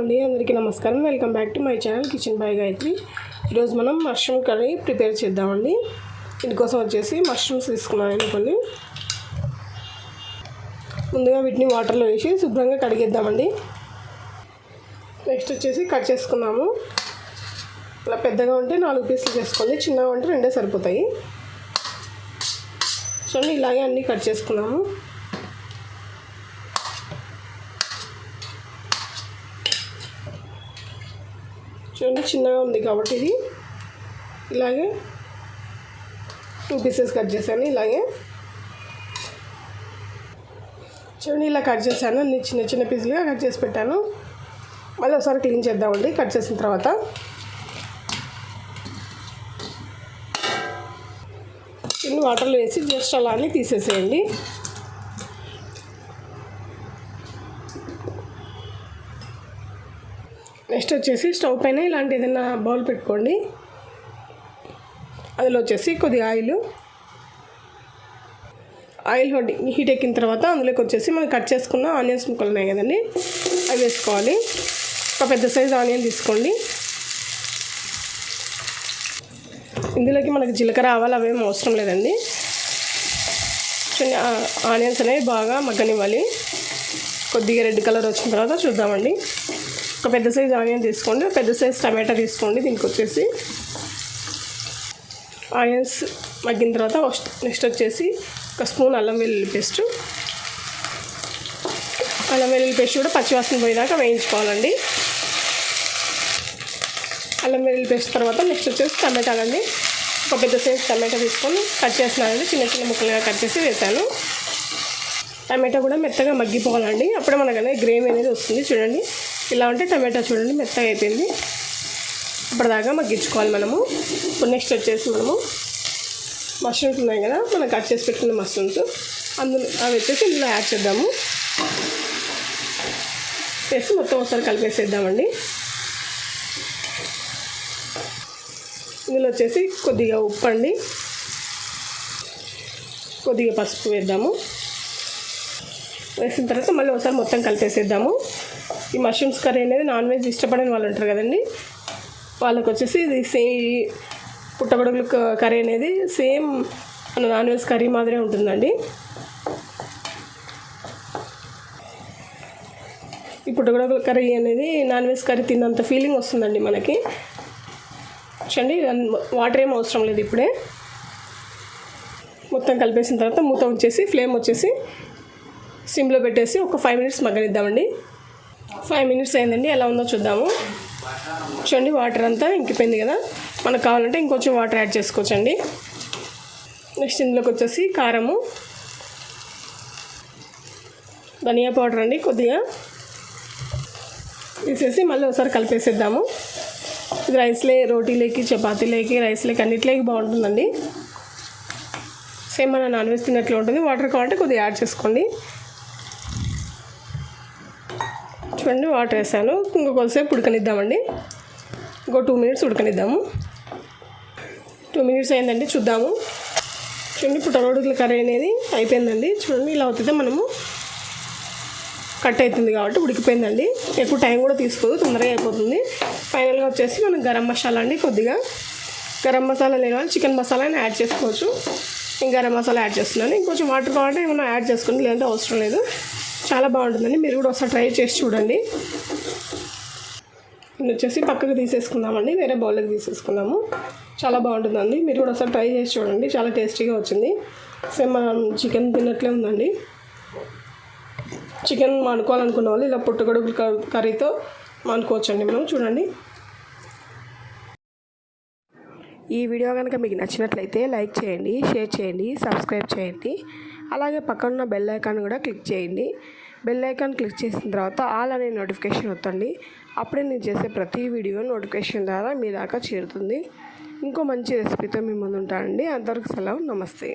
అందరికీ నమస్కారం. Welcome back to my channel kitchen by Gayatri. ఈరోజు మనం మష్రూమ్ కర్రీ ప్రిపేర్ చేద్దామండి. దీనికోసం వచ్చేసి మష్రూమ్స్ తీసుకున్నాను కొన్ని ముందుగా వీటిని వాటర్లో వేసి శుభ్రంగా కడిగేద్దామండి. నెక్స్ట్ వచ్చేసి కట్ చేసుకున్నాము. ఇలా పెద్దగా ఉంటే నాలుగు పీసులు చేసుకోండి చిన్నగా ఉంటే రెండే సరిపోతాయి. చూడండి ఇలాగే అన్నీ కట్ చేసుకున్నాము. చూడండి చిన్నగా ఉంది కాబట్టి ఇది. ఇలాగే టూ పీసెస్ కట్ చేశాను ఇలాగే. చూడండి ఇలా కట్ చేశాను అన్ని చిన్న చిన్న పీసులుగా కట్ చేసి పెట్టాను. మళ్ళీ ఒకసారి క్లీన్ చేద్దామండి కట్ చేసిన తర్వాత. చిన్న వాటర్లో వేసి జస్ట్ అలా అని తీసేసేయండి. నెక్స్ట్ వచ్చేసి స్టవ్ పైన ఇలాంటి ఏదైనా బౌల్ పెట్టుకోండి. అందులో వచ్చేసి కొద్దిగా ఆయిల్. ఆయిల్ హీట్ ఎక్కిన తర్వాత అందులోకి వచ్చేసి మనం కట్ చేసుకున్న ఆనియన్స్ ముక్కలు ఉన్నాయి కదండి అవి వేసుకోవాలి. ఒక పెద్ద సైజు ఆనియన్ తీసుకోండి. ఇందులోకి మనకి జీలకర్ర ఆవాలు అవేం అవసరం లేదండి. ఆనియన్స్ అనేవి బాగా మగ్గనివ్వాలి. కొద్దిగా రెడ్ కలర్ వచ్చిన తర్వాత చూద్దామండి. ఒక పెద్ద సైజ్ ఆనియన్ తీసుకోండి పెద్ద సైజ్ టమాటా తీసుకోండి దీనికి వచ్చేసి ఆనియన్స్ మగ్గిన తర్వాత నెక్స్ట్ వచ్చేసి ఒక స్పూన్ అల్లం వెల్లుల్లి పేస్ట్. అల్లం వెల్లుల్లి పేస్ట్ కూడా పచ్చివాసన పోయేదాకా వేయించుకోవాలండి. అల్లం వెల్లుల్లి పేస్ట్ తర్వాత నెక్స్ట్ వచ్చేసి టమాటాలండి ఒక పెద్ద సైజ్ టమాటా తీసుకొని కట్ చేసినానండి చిన్న చిన్న ముక్కలుగా కట్ చేసి వేసాను. టమాటా కూడా మెత్తగా మగ్గిపోవాలండి. అప్పుడే మనకనే గ్రేవీ అనేది వస్తుంది. చూడండి. ఇలా ఉంటే టమాటా చూడండి మెత్తగా అయిపోయింది. ఇప్పటిదాకా మగ్గించుకోవాలి మనము. ఇప్పుడు నెక్స్ట్ వచ్చేసి మనము మష్రూమ్స్ ఉన్నాయి కదా మనం కట్ చేసి పెట్టుకున్న మష్రూమ్స్ అందులో అవి వచ్చేసి ఇందులో యాడ్ చేద్దాము. వేసి మొత్తం ఒకసారి కలిపేసేద్దామండి. ఇందులో వచ్చేసి కొద్దిగా ఉప్పు అండి. కొద్దిగా పసుపు వేద్దాము. వేసిన తర్వాత మళ్ళీ ఒకసారి మొత్తం కలిపేసేద్దాము. ఈ మష్రూమ్స్ కర్రీ అనేది నాన్ వెజ్ ఇష్టపడని వాళ్ళు ఉంటారు కదండి. వాళ్ళకి వచ్చేసి ఇది సేమ్ పుట్టగొడుగులు కర్రీ అనేది సేమ్ మన నాన్ వెజ్ కర్రీ మాదిరే ఉంటుందండి. ఈ పుట్టగొడుగుల కర్రీ అనేది నాన్ వెజ్ కర్రీ తిన్నంత ఫీలింగ్ వస్తుందండి మనకి. చూడండి వాటర్ ఏం అవసరం లేదు ఇప్పుడే. మొత్తం కలిపేసిన తర్వాత మూత వచ్చేసి ఫ్లేమ్ వచ్చేసి సిమ్లో పెట్టేసి ఒక ఫైవ్ మినిట్స్ మగ్గనిద్దామండి. ఫైవ్ మినిట్స్ అయిందండి ఎలా ఉందో చూద్దాము. చూడండి వాటర్ అంతా ఇంకిపోయింది కదా. మనకు కావాలంటే ఇంకొంచెం వాటర్ యాడ్ చేసుకోవచ్చండి. నెక్స్ట్ ఇందులోకి వచ్చేసి కారము. ధనియా పౌడర్ అండి కొద్దిగా. తీసేసి మళ్ళీ ఒకసారి కలిపేసేద్దాము. ఇది రైస్లే రోటీలేకి చపాతీలేకి రైస్లేకి అన్నిట్లేకి బాగుంటుందండి. సేమ్ మన నాన్ వెజ్ తిన్నట్లు ఉంటుంది. వాటర్ కావాలంటే కొద్దిగా యాడ్ చేసుకోండి. చూడండి వాటర్ వేసాను. ఇంకా కొద్దిసేపు ఉడకనిద్దామండి. ఇంకో టూ మినిట్స్ ఉడకనిద్దాము. టూ మినిట్స్ అయిందండి చూద్దాము. చూడండి పుట్టగొడుగుల కర్రీ అనేది అయిపోయిందండి. చూడండి ఇలా అవుతుంటే మనము కట్ అవుతుంది కాబట్టి ఉడికిపోయిందండి. ఎక్కువ టైం కూడా తీసుకోదు తొందరగా అయిపోతుంది. ఫైనల్గా వచ్చేసి మనం గరం మసాలా అండి కొద్దిగా. గరం మసాలా లేని చికెన్ మసాలా యాడ్ చేసుకోవచ్చు. ఇంకా గరం మసాలా యాడ్ చేస్తున్నాను. ఇంకొంచెం వాటర్ కావాలంటే ఏమైనా యాడ్ చేసుకోండి లేదంటే అవసరం లేదు. చాలా బాగుంటుందండి. మీరు కూడా ఒకసారి ట్రై చేసి చూడండి. నేను వచ్చేసి పక్కకు తీసేసుకుందామండి. వేరే బౌల్లోకి తీసేసుకుందాము చాలా బాగుంటుందండి. మీరు కూడా ఒకసారి ట్రై చేసి చూడండి. చాలా టేస్టీగా వచ్చింది. సేమ్ మనం చికెన్ తిన్నట్లే ఉందండి. చికెన్ మానుకోవాలనుకున్న వాళ్ళు ఇలా పుట్టగొడుగులు కర్రీతో మానుకోవచ్చండి మనం. చూడండి. ఈ వీడియో కనుక మీకు నచ్చినట్లయితే లైక్ చేయండి షేర్ చేయండి సబ్స్క్రైబ్ చేయండి. అలాగే పక్కన బెల్ ఐకాన్ కూడా క్లిక్ చేయండి. బెల్ ఐకాన్ క్లిక్ చేసిన తర్వాత ఆల్ అనే నోటిఫికేషన్ వస్తుంది. అప్పుడే నేను చేసే ప్రతి వీడియో నోటిఫికేషన్ ద్వారా మీ దాకా చేరుతుంది. ఇంకో మంచి రెసిపీతో మీ ముందు ఉంటానండి. అంతవరకు సెలవు. నమస్తే.